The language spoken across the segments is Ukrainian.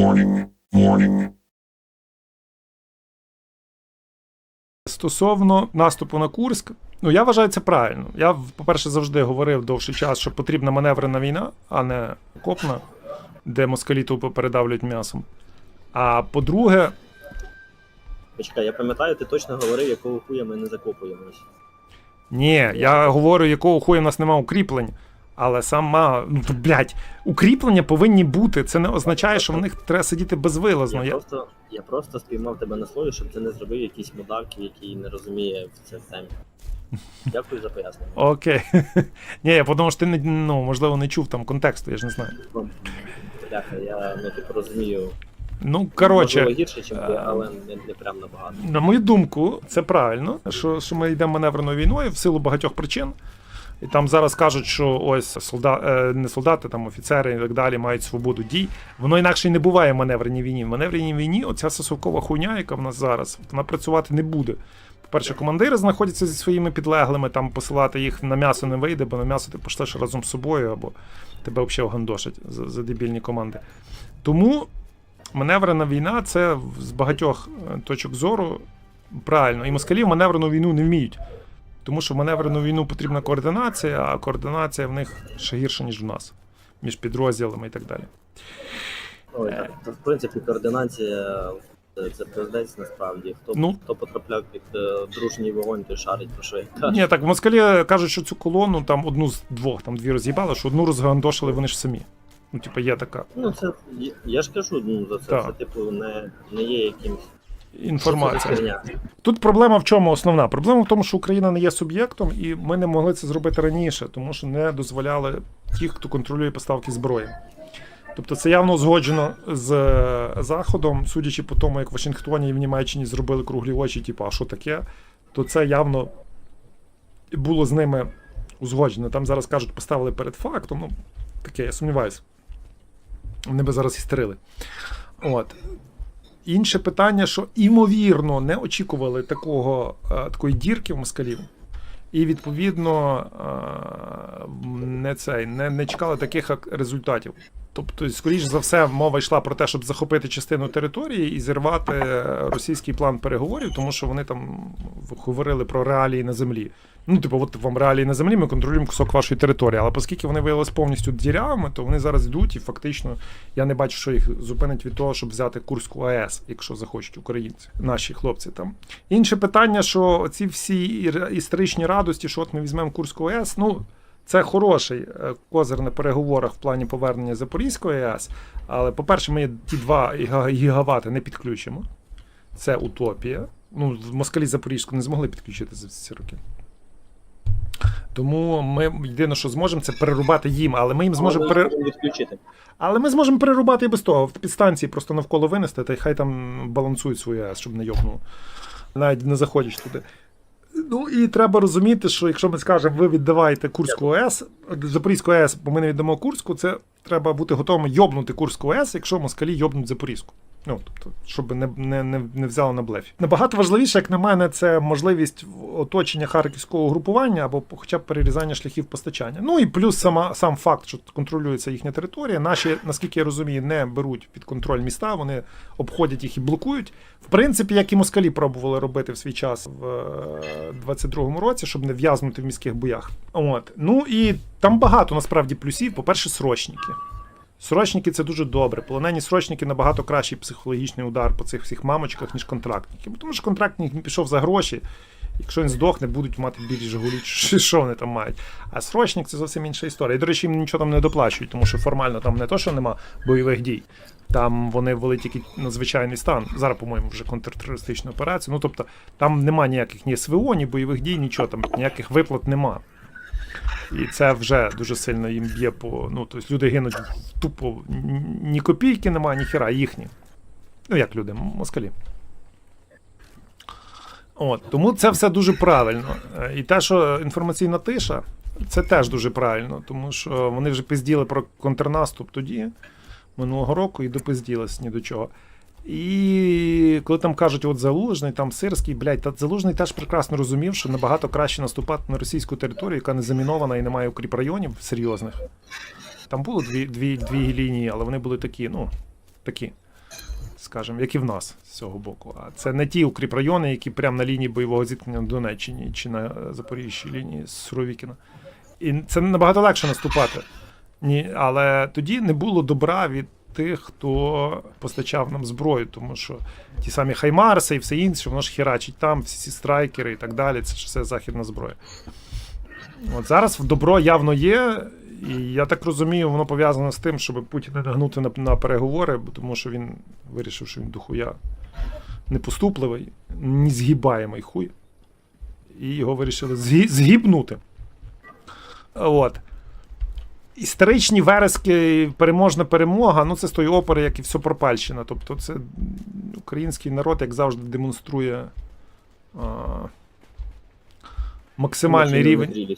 morning, morning. Стосовно наступу на Курськ, ну я вважаю це правильно. Я, по-перше, завжди говорив довший час, що потрібна маневрена війна, а не окопна, де москалі тупо передавлюють м'ясом. А по-друге, Почекай, я пам'ятаю, ти точно говорив, якого хуя ми не закопуємось. ні, я говорю, якого хуя в нас нема укріплень. Але сама, ну то, блядь, укріплення повинні бути. Це не означає, що в них треба сидіти безвилазно. Я, просто, я просто спіймав тебе на слові, щоб ти не зробив якийсь мудак, який не розуміє в це темі. Дякую за пояснення. Окей. Ні, я подумав, що ти не, ну, можливо, не чув там контексту, я ж не знаю. Бляха, я ну типу розумію. Ну, коротше. Гірше, ніж ти, е, але не, не прям набагато. На мою думку, це правильно, що, що ми йдемо маневреною війною в силу багатьох причин. І там зараз кажуть, що ось солда... е, не солдати, там офіцери і так далі мають свободу дій. Воно інакше й не буває в маневреній війні. В маневреній війні оця сосовкова хуйня, яка в нас зараз, вона працювати не буде. По-перше, командири знаходяться зі своїми підлеглими, там посилати їх на м'ясо не вийде, бо на м'ясо ти пошлеш разом з собою, або тебе взагалі огандошать за, за дебільні команди. Тому маневрена війна це з багатьох е, точок зору правильно. І москалі маневрену війну не вміють. Тому що в маневрену війну потрібна координація, а координація в них ще гірша, ніж в нас, між підрозділами і так далі. Ой, так, в принципі, координація це, це пиздець насправді. Хто, Ну. хто потрапляв під е, дружній вогонь, той шарить про що я кажу. Ні, так в москалі кажуть, що цю колону там одну з двох, там дві роз'їбали, що одну розгандошили вони ж самі. Ну, типу, є така Ну, це я, я ж кажу, ну за це, Так. це типу не, не є якимсь. Інформація. Тут проблема в чому основна? Проблема в тому, що Україна не є суб'єктом, і ми не могли це зробити раніше, тому що не дозволяли ті, хто контролює поставки зброї. Тобто це явно узгоджено з е, Заходом, судячи по тому, як в Вашингтоні і в Німеччині зробили круглі очі, типу, а що таке, то це явно було з ними узгоджено. Там зараз кажуть, поставили перед фактом. Ну, таке, я сумніваюся. Вони би зараз істерили. От. Інше питання, що імовірно не очікували такого, е, такої дірки в москалів, і відповідно е, не, цей, не, не чекали таких ак- результатів. Тобто, скоріш за все, мова йшла про те, щоб захопити частину території і зірвати російський план переговорів, тому що вони там говорили про реалії на землі. Ну, типу, от вам реалії на землі, ми контролюємо кусок вашої території. Але оскільки вони виявилися повністю дірявими, то вони зараз йдуть і фактично я не бачу, що їх зупинить від того, щоб взяти Курську АЕС, якщо захочуть українці, наші хлопці там. Інше питання, що ці всі історичні радості, що от ми візьмемо Курську АЕС, ну. Це хороший е, козир на переговорах в плані повернення Запорізької АЕС. Але, по-перше, ми ті два гігавати не підключимо. Це утопія. Ну, Москалі Запорізьку не змогли підключити за ці роки. Тому ми єдине, що зможемо, це перерубати їм, але ми їм зможемо пере... відключити. Але ми зможемо перерубати і без того. В підстанції просто навколо винести, та й хай там балансують АЕС, щоб не йобнуло. Навіть не заходячи туди. Ну і треба розуміти, що якщо ми скажемо, ви віддаваєте Курську АЕС, Запорізьку АЕС, бо ми не віддамо Курську, це треба бути готовим йобнути Курську АЕС, якщо москалі йобнуть Запорізьку. Ну, тобто, щоб не, не, не, не взяли на блефі. Набагато важливіше, як на мене, це можливість оточення харківського групування або хоча б перерізання шляхів постачання. Ну і плюс сама, сам факт, що контролюється їхня територія. Наші, наскільки я розумію, не беруть під контроль міста, вони обходять їх і блокують. В принципі, як і москалі пробували робити в свій час в е, 22-му році, щоб не в'язнути в міських боях. От. Ну і там багато насправді плюсів. По-перше, срочники. Срочники це дуже добре. Полонені срочники набагато кращий психологічний удар по цих всіх мамочках, ніж контрактники. Тому що контрактник пішов за гроші. Якщо він здохне, будуть мати білі Жигулі, що вони там мають. А срочник це зовсім інша історія. І, до речі, їм нічого там не доплачують, тому що формально там не то, що нема бойових дій. Там вони ввели тільки надзвичайний стан. Зараз, по-моєму, вже контртерористичну операцію. Ну тобто там нема ніяких ні СВО, ні бойових дій, нічого там, ніяких виплат нема. І це вже дуже сильно їм б'є по. Ну, тобто люди гинуть тупо ні- копійки немає, ні хіра, їхні. Ну, як люди, москалі. От, тому це все дуже правильно. Е, І те, що інформаційна тиша, це теж дуже правильно, тому що вони вже пизділи про контрнаступ тоді, минулого року, і допизділись ні до чого. І коли там кажуть, от Залужний, там Сирський, блядь, та Залужний теж прекрасно розумів, що набагато краще наступати на російську територію, яка не замінована і не має укріпрайонів серйозних. Там було дві, дві, дві лінії, але вони були такі, ну, такі. скажімо, як і в нас з цього боку. А це не ті укріпрайони, які прямо на лінії бойового зіткнення на Донеччині чи на е, Запоріжжій лінії Суровікіна. І це набагато легше наступати. Ні, але тоді не було добра від тих, хто постачав нам зброю, тому що ті самі Хаймарси і все інше, воно ж херачить там, всі ці страйкери і так далі. Це ж все західна зброя. От зараз добро явно є, і я так розумію, воно пов'язано з тим, щоб Путіна нагнути на, на переговори, тому що він вирішив, що він дохуя непоступливий, не згибаємий хуй. І його вирішили згі- згібнути. От. Історичні верески, переможна перемога, ну це з тої опери, як і все пропальщина. Тобто, це український народ, як завжди, демонструє а, максимальний рівень.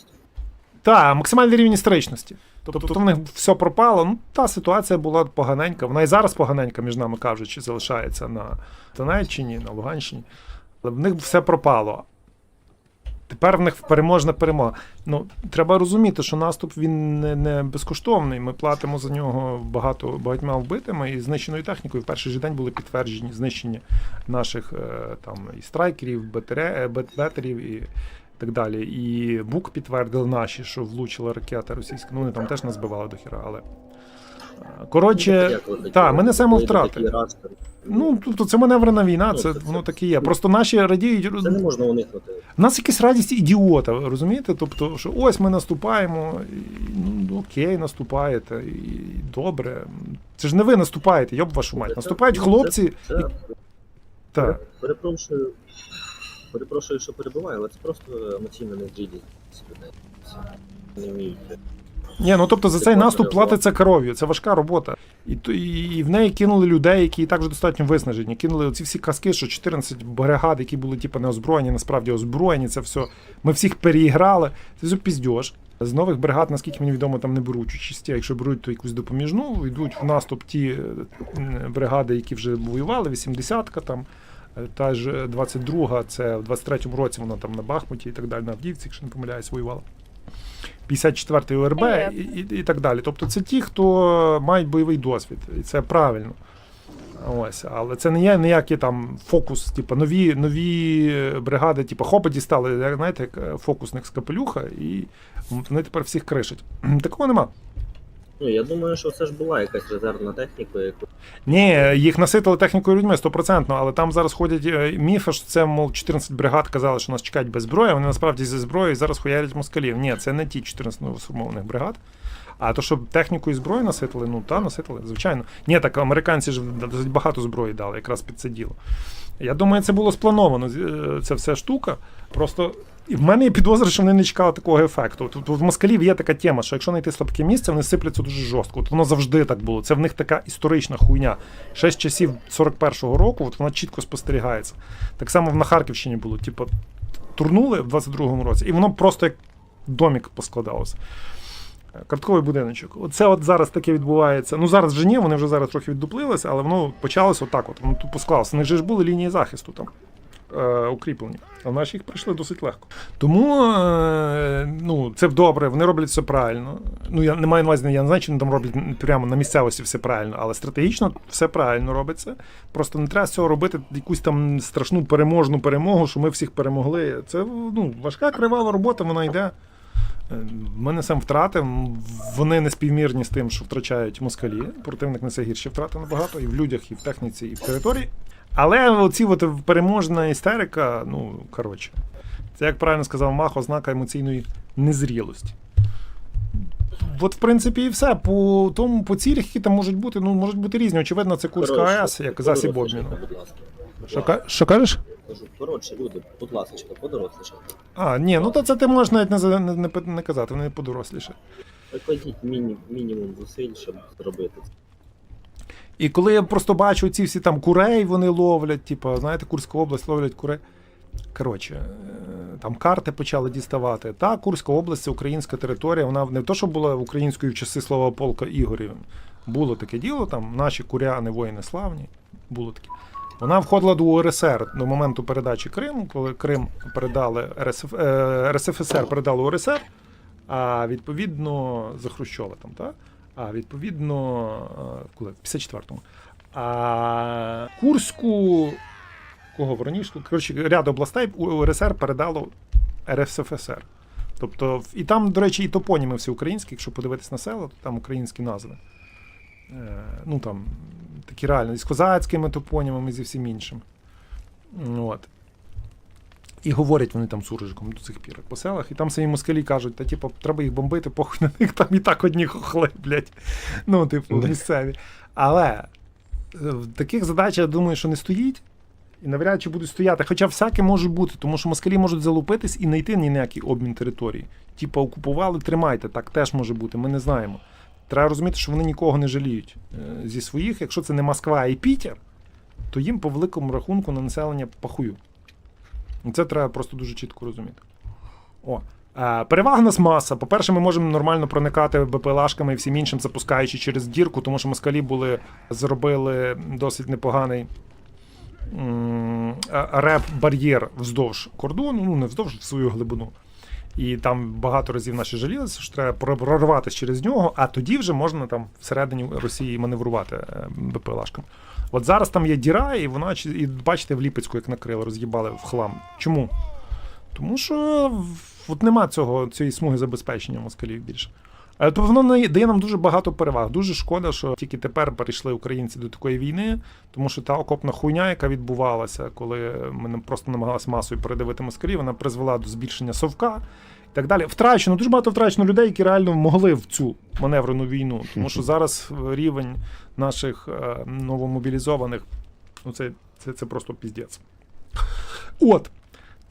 Так, максимальний рівень історичності. Тобто в них все пропало. Ну, та ситуація була поганенька. Вона і зараз поганенька, між нами кажучи, залишається на Донеччині, на Луганщині. Але в них все пропало. Тепер в них переможна перемога. Ну, треба розуміти, що наступ він не, не безкоштовний. Ми платимо за нього багато багатьма вбитими і знищеною технікою. В перший же день були підтверджені знищення наших е, там і страйкерів, е, бетерів і так далі. І БУК підтвердили наші, що влучила ракета російська. Ну, вони там теж нас збивали до хіра, але. е, Коротше, так, ми несемо втрати. Ну, тобто це маневрена війна, Ну, це це- це- воно так і є. Просто наші радіють. Це не можна уникнути. У нас якась радість ідіота, розумієте? Тобто, що ось ми наступаємо, і, ну окей, наступаєте, і добре. Це ж не ви наступаєте, йоб вашу мать. Це- Наступають це- хлопці. Це, і... Так. Перепрошую, перепрошую, що перебуваю, але це просто емоційна незрілість людей. Не вміють. Ні, ну тобто за цей наступ платиться кров'ю, це важка робота. І, і, в неї кинули людей, які і так вже достатньо виснажені. Кинули оці всі казки, що 14 бригад, які були типу, не озброєні, насправді озброєні, це все. Ми всіх переіграли. Це все піздьош. З нових бригад, наскільки мені відомо, там не беруть участь. А якщо беруть, то якусь допоміжну, йдуть в наступ ті е, бригади, які вже воювали, 80-ка там. е, Та ж 22-га, це в 23-му році вона там на Бахмуті і так далі, на Авдіївці, якщо не помиляюсь, воювала. 54-й УРБ Е. і, і, і так далі. Тобто це ті, хто мають бойовий досвід, і це правильно. Ось, але це не є ніякий там фокус, типу, нові, нові бригади, типу, хопа дістали, знаєте, як е, фокусник з капелюха, і вони тепер всіх кришать. Такого нема. Ну, я думаю, що це ж була якась резервна техніка, яку Ні, їх наситили технікою людьми стопроцентно, але там зараз ходять е, міфи, що це, мов, 14 бригад казали, що нас чекають без зброї, вони насправді зі зброєю зараз хуярять москалів. Ні, це не ті 14 новосформованих бригад. А то, щоб техніку і зброю наситили, ну та наситили, звичайно. Ні, так американці ж досить багато зброї дали, якраз під це діло. Я думаю, це було сплановано. е, Це все штука. Просто і в мене є підозра, що вони не чекали такого ефекту. Тут в москалів є така тема, що якщо знайти слабке місце, вони сипляться дуже жорстко. От воно завжди так було. Це в них така історична хуйня. Ще з часів 41-го року, от вона чітко спостерігається. Так само на Харківщині було. Типу, турнули в 22-му році, і воно просто як домік поскладалося. Картковий будиночок. Оце от зараз таке відбувається. Ну зараз вже ні, вони вже зараз трохи віддуплилися, але воно почалося отак. От воно тупо склалося. У них же ж були лінії захисту там е, укріплені. А наші їх пройшли досить легко. Тому е, ну, це добре, вони роблять все правильно. Ну, я не маю на увазі, я не знаю, чи вони там роблять прямо на місцевості все правильно, але стратегічно все правильно робиться. Просто не треба з цього робити якусь там страшну переможну перемогу, що ми всіх перемогли. Це ну, важка кривава робота, вона йде. Е, Ми несемо втрати, вони не співмірні з тим, що втрачають москалі. Противник несе гірші втрати набагато і в людях, і в техніці, і в території. Але оці от переможна істерика, ну коротше, це як правильно сказав Мах, ознака емоційної незрілості. От, в принципі, і все. По тому, по цілях, які там можуть бути, ну можуть бути різні. Очевидно, це Курська АЕС, як засіб обміну. Що кажеш? Кажу, коротше, люди, будь ласка, подорослішайте. А, ні, ну то це ти можеш навіть не, не, не, не казати, вони подоросліше. Викладіть міні, мінімум зусиль, щоб зробити це. І коли я просто бачу ці всі там курей, вони ловлять, типу, знаєте, Курська область ловлять курей. Коротше, е, там карти почали діставати. Та Курська область це українська територія. Вона не то, що була українською в часи слова полка Ігорів. Було таке діло, там наші куряни, воїни славні. Було таке. Вона входила до УРСР до моменту передачі Криму, коли Крим передали РСФ, е, РСФСР передали УРСР, а відповідно за Хрущова там, так? А відповідно, е, коли в 54-му. А Курську, кого Воронежську, коротше, ряд областей у РСР передало РСФСР. Тобто, і там, до речі, і топоніми всі українські, якщо подивитись на село, то там українські назви. Е, ну там такі реально, з козацькими топонімами, зі всім іншим. От. І говорять вони там суржиком до цих пір по селах, і там самі москалі кажуть, та типу, треба їх бомбити, похуй на них там і так одні хохли, блядь. Ну, типу, місцеві. Але е, в таких задач, я думаю, що не стоїть. І навряд чи будуть стояти. Хоча всяке може бути, тому що москалі можуть залупитись і не йти ні на який обмін території. Типа окупували, тримайте, так теж може бути, ми не знаємо. Треба розуміти, що вони нікого не жаліють е, зі своїх. Якщо це не Москва, а і Пітер, то їм по великому рахунку на населення пахую. Це треба просто дуже чітко розуміти. О. Е, перевага нас маса. По-перше, ми можемо нормально проникати БПЛАшками і всім іншим, запускаючи через дірку, тому що москалі були, зробили досить непоганий е, реп-бар'єр вздовж кордону, ну не вздовж в свою глибину. І там багато разів наші жалілися, що треба прорватися через нього, а тоді вже можна там всередині Росії маневрувати е, БПЛАшками. От зараз там є діра, і вона і бачите, в Ліпецьку як накрили, роз'їбали в хлам. Чому? Тому що от нема цього, цієї смуги забезпечення москалів більше. Е, Тобто воно дає нам дуже багато переваг. Дуже шкода, що тільки тепер перейшли українці до такої війни, тому що та окопна хуйня, яка відбувалася, коли ми просто намагалися масою передавити москалів, вона призвела до збільшення совка і так далі. Втрачено, дуже багато втрачено людей, які реально могли в цю маневрену війну. Тому що зараз рівень наших е, новомобілізованих, ну це, це, це просто піздець. От.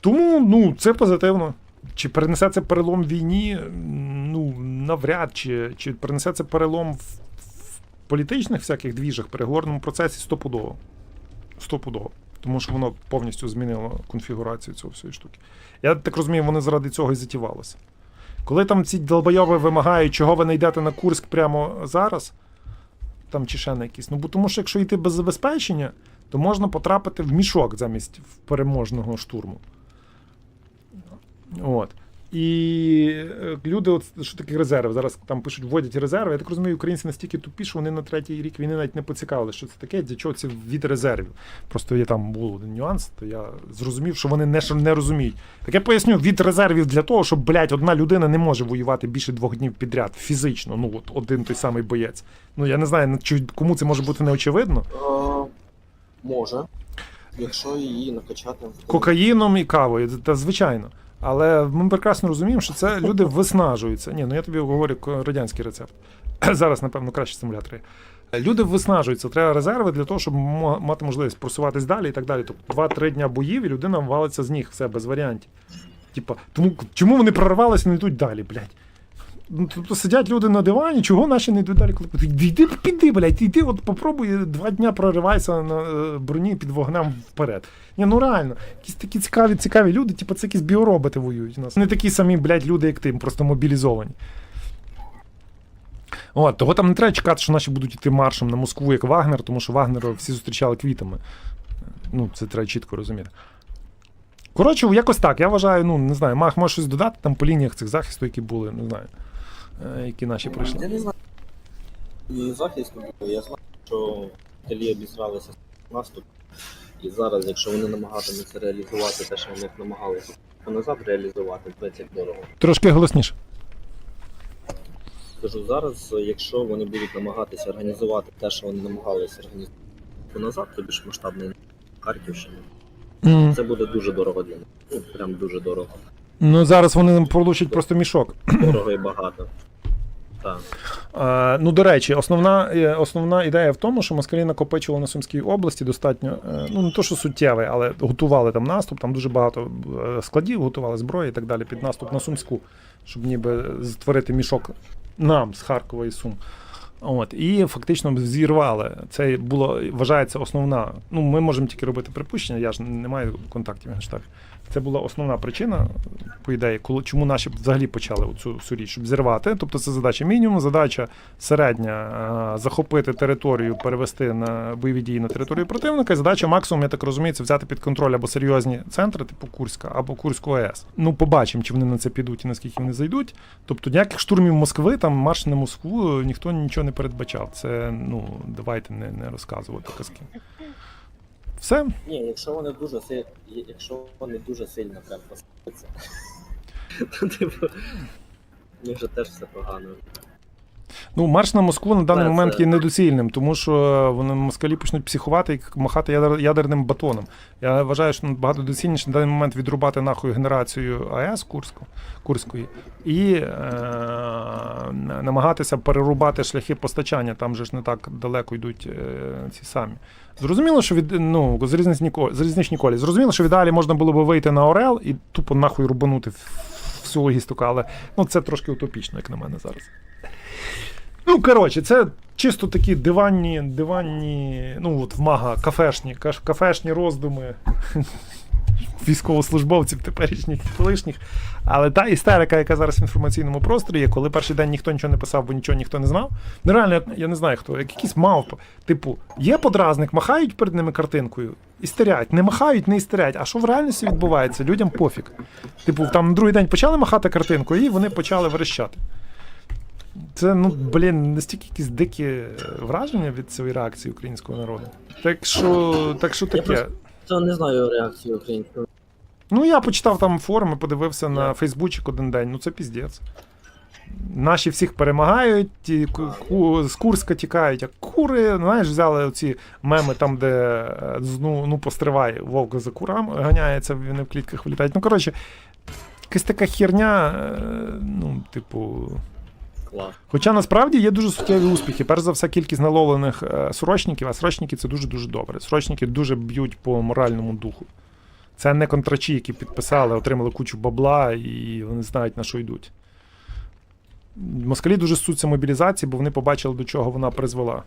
Тому ну, це позитивно. Чи перенесе це перелом війні? Навряд чи. Чи перенесе це перелом в, в політичних всяких двіжах, переговорному процесі стопудово. Стопудово. Тому що воно повністю змінило конфігурацію цього всієї штуки. Я так розумію, вони заради цього і затівалися. Коли там ці долбойови вимагають, чого ви не йдете на Курськ прямо зараз, там чи ще на якісь. Ну, бо тому що якщо йти без забезпечення, то можна потрапити в мішок замість переможного штурму. От. І е, люди, от, що таке резерв, зараз там пишуть, вводять резерви. Я так розумію, українці настільки тупі, що вони на третій рік війни навіть не поцікавили, що це таке, для чого це від резервів. Просто є там був один нюанс, то я зрозумів, що вони не, що не розуміють. Так я поясню, від резервів для того, щоб, блядь, одна людина не може воювати більше двох днів підряд фізично. Ну, от один той самий боєць. Ну я не знаю, кому це може бути неочевидно. Е, може. Якщо її накачати Кокаїном і кавою, та звичайно. Але ми прекрасно розуміємо, що це люди виснажуються. Ні, ну я тобі говорю радянський рецепт. Зараз, напевно, краще стимулятори. Люди виснажуються, треба резерви для того, щоб мати можливість просуватись далі і так далі. Тобто два-три дня боїв, і людина валиться з ніг, все без варіантів. Типа, тому чому вони прорвалися і не йдуть далі, блядь? Ну, тобто сидять люди на дивані, чого наші не далі, коли Йди, піди, блядь, йди, от попробуй два дня проривайся на е, броні під вогнем вперед. Ні, ну реально, якісь такі цікаві, цікаві люди, типу, це якісь біороботи воюють у нас. Не такі самі, блядь, люди, як ти, просто мобілізовані. От, того там не треба чекати, що наші будуть йти маршем на Москву, як Вагнер, тому що Вагнера всі зустрічали квітами. Ну, це треба чітко розуміти. Коротше, якось так. Я вважаю, ну, не знаю, Мах може щось додати там по лініях цих захисту, які були, не знаю, які наші пройшли. Я не знаю. І захисту. Я знаю, що італії обізралися наступ. І зараз, якщо вони намагатимуться реалізувати те, що вони намагалися назад реалізувати, то це дорого. Трошки голосніше. Кажу, зараз, якщо вони будуть намагатися організувати те, що вони намагалися організувати назад, то більш масштабний Харківщини, М, це буде дуже дорого для них. Ну, прям дуже дорого. Ну, зараз вони нам получать просто мішок. Дорого і багато. Так. Ну, до речі, основна, е, основна ідея в тому, що москалі накопичували на Сумській області достатньо, е, ну не то, що суттєвий, але готували там наступ, там дуже багато е, складів, готували зброї і так далі під наступ на Сумську, щоб ніби створити мішок нам з Харкова і Сум. От, і фактично зірвали. Це було, вважається основна. Ну, ми можемо тільки робити припущення, я ж не маю контактів в генштабі. Це була основна причина, по ідеї, коли чому наші взагалі почали цю всю річ, щоб зірвати. Тобто це задача мінімум, задача середня е, захопити територію, перевести на бойові дії на територію противника. Задача максимум, я так розумію, це взяти під контроль або серйозні центри, типу Курська, або Курську АЕС. Ну, побачимо, чи вони на це підуть і наскільки вони зайдуть. Тобто ніяких штурмів Москви, там марш на Москву ніхто нічого не передбачав. Це ну давайте не, не розказувати казки. Все. Ні, якщо вони дуже сильно, якщо вони дуже сильно прям посипаться, то типу. в них же теж все погано. Ну, марш на Москву на даний Це- момент є недоцільним, тому що вони москалі почнуть психувати і махати ядер, ядерним батоном. Я вважаю, що багато доцільніше на даний момент відрубати нахуй генерацію АЕС Курську, Курської і е, намагатися перерубати шляхи постачання. Там же ж не так далеко йдуть е, ці самі. Зрозуміло, що від ну залізничні колі. Зрозуміло, що в ідеалі можна було би вийти на Орел і тупо нахуй рубанути всю логістику, але ну це трошки утопічно, як на мене зараз. Ну, коротше, це чисто такі диванні, диванні, ну от в мага, кафешні, кафешні роздуми військовослужбовців теперішніх і колишніх. Але та істерика, яка зараз в інформаційному просторі є, коли перший день ніхто нічого не писав, бо нічого ніхто не знав. Ну реально, я, не знаю хто, як якийсь мавпа. Типу, є подразник, махають перед ними картинкою, істерять, не махають, не істерять. А що в реальності відбувається? Людям пофіг. Типу, там на другий день почали махати картинкою, і вони почали верещати. Це, ну, блін, настільки якісь дикі враження від цієї реакції українського народу. Так що, так що Я таке. просто- не знаю реакцію українського. Ну, я почитав там форуми, подивився на Фейсбучик один день. Ну, це піздець. Наші всіх перемагають, ку- з Курська тікають, а кури, знаєш, взяли оці меми там, де е, ну, ну постривай, вовк за курами ганяється, вони в клітках вилітають. Ну, коротше, якась така херня, е, ну, типу. Хоча насправді є дуже суттєві успіхи. Перш за все, кількість наловлених е, срочників, а срочники це дуже-дуже добре. Срочники дуже б'ють по моральному духу. Це не контрачі, які підписали, отримали кучу бабла і вони знають, на що йдуть. Москалі дуже ссуться мобілізації, бо вони побачили, до чого вона призвела.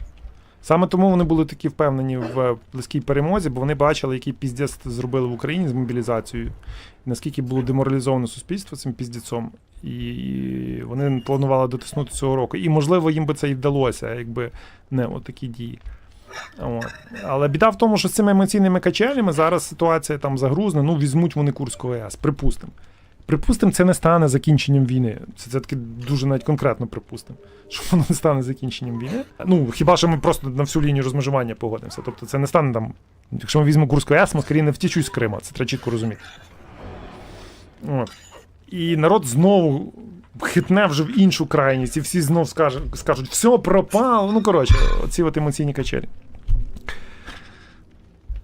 Саме тому вони були такі впевнені в близькій перемозі, бо вони бачили, який піздець зробили в Україні з мобілізацією, наскільки було деморалізоване суспільство цим піздецом. І вони планували дотиснути цього року. І, можливо, їм би це і вдалося, якби не от такі дії. От. Але біда в тому, що з цими емоційними качелями зараз ситуація там загрузна, ну візьмуть вони Курську АЕС, припустимо. Припустимо, це не стане закінченням війни. Це, це таки дуже навіть конкретно припустимо, що воно не стане закінченням війни. Ну, хіба що ми просто на всю лінію розмежування погодимося. Тобто це не стане там. Якщо ми візьмемо Курську АЕС, москалі не втічуть з Крима. Це треба чітко розуміти. От. І народ знову хитне вже в іншу крайність, і всі знов скажуть, скажуть все пропало. Ну, коротше, оці от емоційні качелі.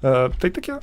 Е, та й таке.